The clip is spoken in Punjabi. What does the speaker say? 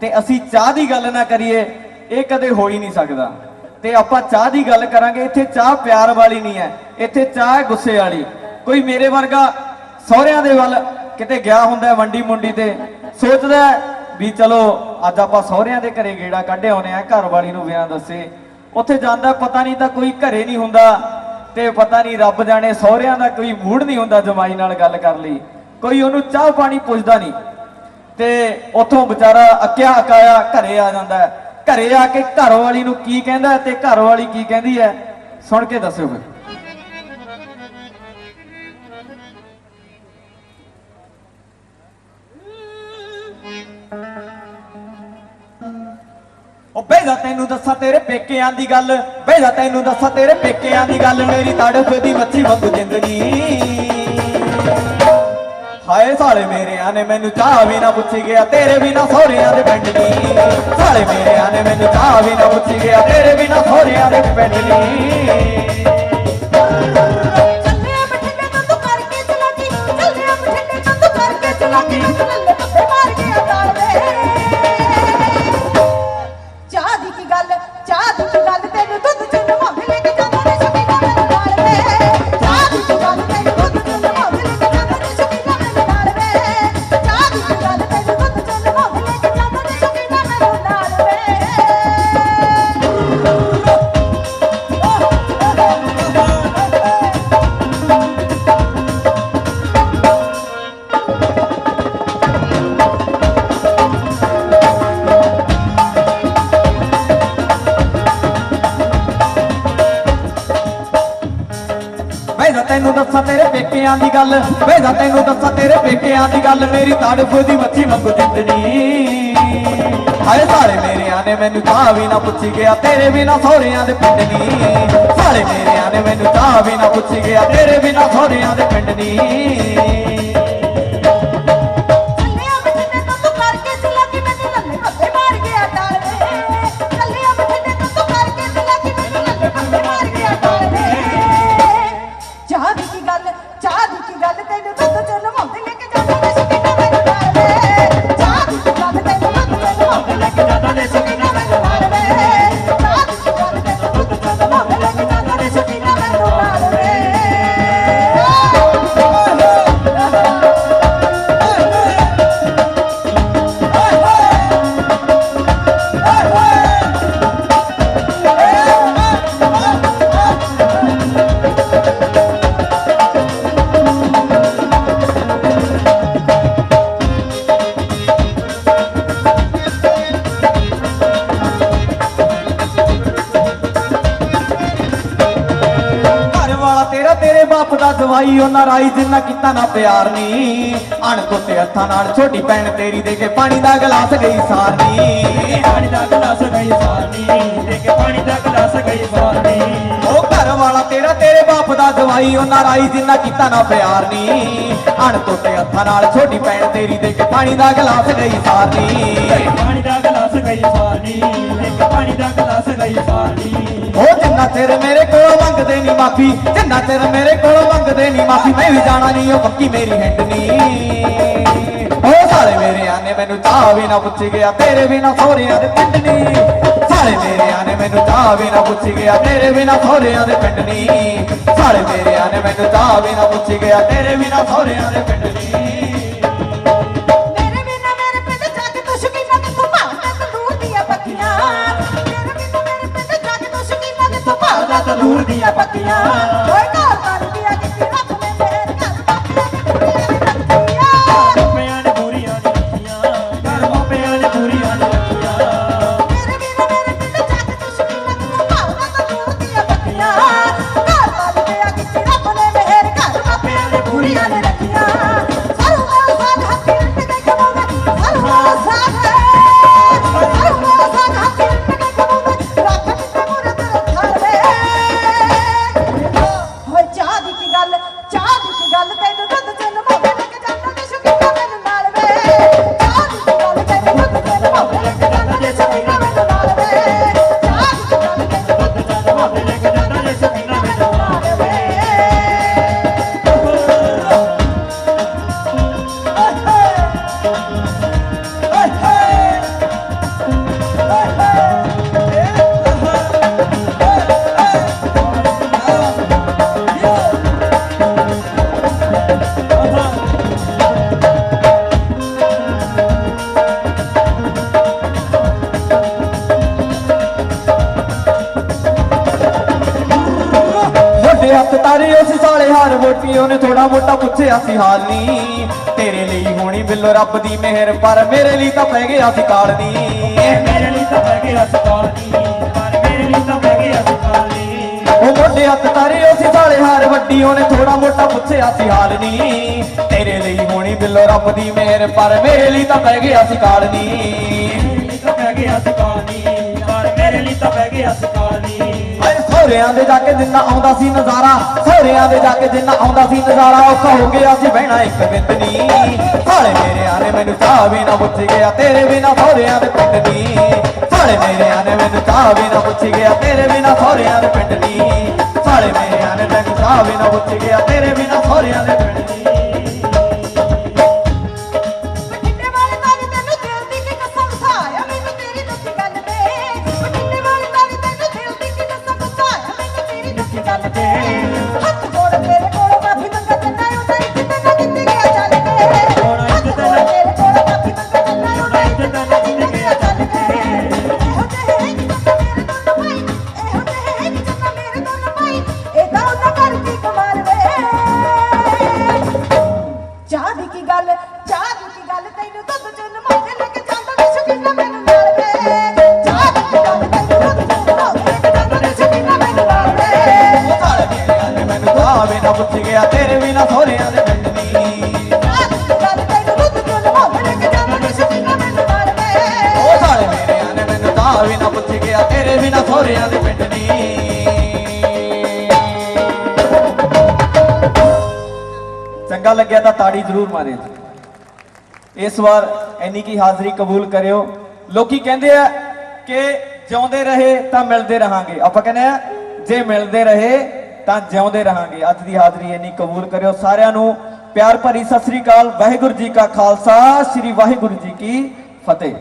ਤੇ ਅਸੀਂ ਚਾਹ ਦੀ ਗੱਲ ਨਾ ਕਰੀਏ, ਇਹ ਕਦੇ ਹੋ ਹੀ ਨਹੀਂ ਸਕਦਾ। ਤੇ ਆਪਾਂ ਚਾਹ ਦੀ ਗੱਲ ਕਰਾਂਗੇ, ਇੱਥੇ ਚਾਹ ਪਿਆਰ ਵਾਲੀ ਨਹੀਂ ਹੈ, ਇੱਥੇ ਚਾਹ ਗੁੱਸੇ ਵਾਲੀ। ਕੋਈ ਮੇਰੇ ਵਰਗਾ ਸਹੁਰਿਆਂ ਦੇ ਵੱਲ ਕਿਤੇ ਗਿਆ ਹੁੰਦਾ ਹੈ ਮੰਡੀ ਮੁੰਡੀ ਤੇ, ਸੋਚਦਾ ਵੀ ਚਲੋ, ਅੱਜ ਆਪਾਂ ਸਹੁਰਿਆਂ ਦੇ ਘਰੇ ਗੇੜਾ ਕੱਢ ਆਉਨੇ ਆ ਘਰ ਵਾਲੀ ਨੂੰ ਵਿਆਹ ਦੱਸੇ। ਉੱਥੇ ਜਾਂਦਾ, ਪਤਾ ਨਹੀਂ ਤਾਂ ਕੋਈ ਘਰੇ ਨਹੀਂ ਹੁੰਦਾ, ਤੇ ਪਤਾ ਨਹੀਂ ਰੱਬ ਜਾਣੇ ਸਹੁਰਿਆਂ ਦਾ ਕੋਈ ਮੂਡ ਨਹੀਂ ਹੁੰਦਾ ਜਮਾਈ ਨਾਲ ਗੱਲ ਕਰ ਲਈ। ਕੋਈ ਉਹਨੂੰ ਚਾਹ ਪਾਣੀ ਪੁੱਛਦਾ ਨਹੀਂ। ਤੇ ਉਥੋਂ ਵਿਚਾਰਾ ਅੱਕਿਆ ਅਕਾਇਆ ਘਰੇ ਆ ਜਾਂਦਾ ਹੈ। ਘਰੇ ਆ ਕੇ ਘਰ ਵਾਲੀ ਨੂੰ ਕੀ ਕਹਿੰਦਾ ਤੇ ਘਰ ਵਾਲੀ ਕੀ ਕਹਿੰਦੀ ਹੈ? ਸੁਣ ਕੇ ਦੱਸਿਓ ਫਿਰ। ਉਹ ਬੇਜਾ ਤੈਨੂੰ ਦੱਸਾਂ ਤੇਰੇ ਪੇਕਿਆਂ ਦੀ ਗੱਲ ਬੇਜਾ ਤੈਨੂੰ ਦੱਸਾਂ ਤੇਰੇ ਪੇਕਿਆਂ ਦੀ ਗੱਲ, ਮੇਰੀ ਤੜਫ ਦੀ ਮੱਛੀ ਵਾਂਗੂ ਜ਼ਿੰਦਗੀ। ਹਾਏ ਸਾਲੇ ਮੇਰਿਆਂ ਨੇ ਮੈਨੂੰ ਚਾਹ ਵੀ ਨਾ ਪੁੱਛੀ ਗਿਆ, ਤੇਰੇ ਵੀ ਨਾ ਸਹੁਰਿਆਂ ਦੇ ਪਿੰਡ ਦੀ ਸਾਲੇ ਮੇਰਿਆਂ ਨੇ ਮੈਨੂੰ ਚਾਹ ਵੀ ਨਾ ਪੁੱਛੀ ਗਿਆ, ਤੇਰੇ ਵੀ ਨਾ ਸਹੁਰਿਆਂ ਦੇ ਪਿੰਡ ਚੱਲਿਆ ਬਠਿੰਡੇ ਤੋਂ ਤੂੰ ਕਰਕੇ ਚਲਾਕੀ ਚੱਲਿਆ ਬਠਿੰਡੇ ਤੋਂ ਕਰਕੇ ਚਲਾਕੀ ਲੱਲੇ ਬੇਜਾ ਤੈਨੂੰ ਦੱਸਾਂ ਤੇਰੇ ਪੇਕਿਆਂ ਦੀ ਗੱਲ ਬੇਜਾ ਤੈਨੂੰ ਦੱਸਾਂ ਤੇਰੇ ਪੇਕਿਆਂ ਦੀ ਗੱਲ, ਮੇਰੀ ਤੜਫ ਦੀ ਮੱਛੀ ਵਾਂਗੂ ਜ਼ਿੰਦਗੀ ਹਾਏ ਸਾਰੇ ਮੇਰਿਆਂ ਨੇ ਮੈਨੂੰ ਚਾਹ ਵੀ ਨਾ ਪੁੱਛੀ ਗਿਆ, ਤੇਰੇ ਵੀ ਨਾ ਸਹੁਰਿਆਂ ਦੇ ਪਿੰਡ ਦੀ ਸਾਰੇ ਮੇਰਿਆਂ ਨੇ ਮੈਨੂੰ ਚਾਹ ਵੀ ਨਾ ਪੁੱਛੀ ਗਿਆ, ਤੇਰੇ ਵੀ ਨਾ ਸਹੁਰਿਆਂ ਦੇ ਪਿੰਡ ਦੀ ਬਾਪ ਦਾ ਦਵਾਈ ਉਹਨਾਂ ਰਾਈ ਜਿੰਨਾ ਕੀਤਾ ਨਾ ਪਿਆਰ ਨੀ। ਅਣਕੁੱਤੇ ਹੱਥਾਂ ਨਾਲ ਛੋਟੀ ਭੈਣ ਤੇਰੀ ਦੇ ਕੇ ਪਾਣੀ ਦਾ ਗਲਾਸ ਗਈ ਸਾਰਨੀ ਪਾਣੀ ਦਾ ਗਲਾਸ ਗਈ ਸਾਰਨੀ ਦੇ ਕੇ ਪਾਣੀ ਦਾ ਗਲਾਸ ਗਈ ਸਾਰਨੀ ਉਹ ਘਰ ਵਾਲਾ ਤੇਰਾ ਤੇਰੇ ਬਾਪ ਦਾ ਦਵਾਈ ਉਹਨਾਂ ਰਾਈ ਜਿੰਨਾ ਕੀਤਾ ਨਾ ਪਿਆਰ ਨੀ। ਅਣਕੁੱਤੇ ਹੱਥਾਂ ਨਾਲ ਛੋਟੀ ਭੈਣ ਤੇਰੀ ਦੇ ਕੇ ਪਾਣੀ ਦਾ ਗਲਾਸ ਗਈ ਸਾਰਨੀ ਪਾਣੀ ਦਾ ਗਲਾਸ ਗਈ ਸਾਰਨੀ ਦੇ ਕੇ ਪਾਣੀ ਦਾ ਗਲਾਸ ਗਈ ਸਾਰਨੀ ਉਹ ਜਿੰਨਾ ਚਿਰ ਮੇਰੇ ਕੋਲੋਂ ਮੰਗਦੇ ਨਹੀਂ ਮਾਫੀ, ਜਿੰਨਾ ਚਿਰ ਮੇਰੇ ਕੋਲੋਂ ਮੰਗਦੇ ਨਹੀਂ ਮਾਫੀ, ਮੈਂ ਵੀ ਜਾਣਾ ਨਹੀਂ ਉਹ ਪੱਕੀ ਮੇਰੀ ਹਿੰਡ ਨਹੀਂ ਉਹ ਸਾਲੇ ਮੇਰੇ ਆਨੇ ਮੈਨੂੰ ਚਾਹ ਵੀ ਨਾ ਪੁੱਛ ਗਿਆ, ਤੇਰੇ ਬਿਨਾ ਸੋਹਰਿਆਂ ਦੇ ਪਿੰਡ ਨਹੀਂ ਸਾਲੇ ਮੇਰੇ ਆਨੇ ਮੈਨੂੰ ਚਾਹ ਵੀ ਨਾ ਪੁੱਛ ਗਿਆ, ਤੇਰੇ ਬਿਨਾ ਸਹੁਰਿਆਂ ਦੇ ਪਿੰਡ ਨਹੀਂ ਸਾਲੇ ਮੇਰੇ ਆਨੇ ਮੈਨੂੰ ਚਾਹ ਵੀ ਨਾ ਪੁੱਛ ਗਿਆ, ਤੇਰੇ ਬਿਨਾ ਸਹੁਰਿਆਂ ਦੇ ਪਿੰਡ ਨਹੀਂ ਪੱਤੀਆਂ ਵੋਟੀ ਉਹਨੇ ਥੋੜਾ ਮੋਟਾ ਪੁੱਛਿਆ ਸੀ ਹਾਲ ਨਹੀਂ ਤੇਰੇ ਲਈ ਹੋਣੀ ਬਿੱਲੋ ਰੱਬ ਦੀ ਮਿਹਰ ਪਰ ਮੇਰੇ ਲਈ ਤਾਂ ਪੈ ਗਿਆ ਸੀ ਕਾਲ ਨਹੀਂ ਮੇਰੇ ਲਈ ਤਾਂ ਬਹਿ ਗਿਆ ਸਕਾਲ ਨੀ ਪਰ ਮੇਰੇ ਲਈ ਤਾਂ ਬਹਿ ਗਿਆ ਸਕਾਲ ਨੀ ਉਹ ਮੋਢੇ ਹੱਥ ਤਾਰੇ ਉਸ ਸਾਲੇ ਹਾਰ ਵੱਡੀ ਉਹਨੇ ਥੋੜਾ ਮੋਟਾ ਪੁੱਛਿਆ ਸੀ ਹਾਲ ਨਹੀਂ ਤੇਰੇ ਲਈ ਹੋਣੀ ਬਿੱਲੋ ਰੱਬ ਦੀ ਮਿਹਰ ਪਰ ਮੇਰੇ ਲਈ ਤਾਂ ਪੈ ਗਿਆ ਸੀ ਕਾਲ ਨਹੀਂ ਮੇਰੇ ਲਈ ਤਾਂ ਬਹਿ ਗਿਆ ਸਕਾਲ ਨੀ ਪਰ ਮੇਰੇ ਲਈ ਤਾਂ ਬਹਿ ਗਿਆ ਸਕਾਲ ਨੀ ਓਏ ਸਹੁਰਿਆਂ ਦੇ ਜਾ ਕੇ ਜਿੰਨਾ ਆਉਂਦਾ ਸੀ ਨਜ਼ਾਰਾ ਸਹੁਰਿਆਂ ਦੇ ਜਾ ਕੇ ਜਿੰਨਾ ਆਉਂਦਾ ਸੀ ਨਜ਼ਾਰਾ, ਔਖਾ ਹੋ ਗਿਆ ਸੀ ਬਹਿਣਾ ਇੱਕ ਬਿੰਦ ਨੀ। ਸਾਲੇ ਮੇਰਿਆਂ ਨੇ ਮੈਨੂੰ ਚਾਹ ਵੀ ਨਾ ਪੁੱਛ ਗਿਆ, ਤੇਰੇ ਬਿਨਾ ਸਹੁਰਿਆਂ ਦੇ ਪਿੰਡ ਨੀ। ਸਾਲੇ ਮੇਰਿਆਂ ਨੇ ਮੈਨੂੰ ਚਾਹ ਵੀ ਨਾ ਪੁੱਛ ਗਿਆ, ਤੇਰੇ ਬਿਨਾ ਸਹੁਰਿਆਂ ਦੇ ਪਿੰਡ ਨੀ। ਸਾਲੇ ਮੇਰਿਆਂ ਨੇ ਮੈਨੂੰ ਚਾਹ ਵੀ ਨਾ ਪੁੱਛ ਗਿਆ, ਤੇਰੇ ਬਿਨਾ ਸਹੁਰਿਆਂ ਦੇ ਪਿੰਡ ਤੇਰੀ ਵੀ ਨਾ ਪੁੱਛ ਗਿਆ, ਤੇਰੇ ਬਿਨਾ ਸਹੁਰਿਆਂ ਦੇ ਪਿੰਡ ਨੀ ਚੰਗਾ ਲੱਗਿਆ ਤਾਂ ਤਾੜੀ ਜ਼ਰੂਰ ਮਾਰੇ ਇਸ ਵਾਰ ਇੰਨੀ ਕੀ ਹਾਜ਼ਰੀ ਕਬੂਲ ਕਰਿਓ। ਲੋਕੀ ਕਹਿੰਦੇ ਆ ਕਿ ਜਿਉਂਦੇ ਰਹੇ ਤਾਂ ਮਿਲਦੇ ਰਹਾਂਗੇ। ਆਪਾਂ ਕਹਿੰਦੇ ਆ, ਜੇ ਮਿਲਦੇ ਰਹੇ ਤਾਂ ਜਿਉਂਦੇ ਰਹਾਂਗੇ। ਅੱਜ ਦੀ ਹਾਜ਼ਰੀ ਇੰਨੀ ਕਬੂਲ ਕਰਿਓ। ਸਾਰਿਆਂ ਨੂੰ ਪਿਆਰ ਭਰੀ ਸਤਿ ਸ੍ਰੀ ਅਕਾਲ। ਵਾਹਿਗੁਰੂ ਜੀ ਕਾ ਖਾਲਸਾ। ਸ੍ਰੀ ਵਾਹਿਗੁਰੂ ਜੀ ਕੀ ਫਤਿਹ।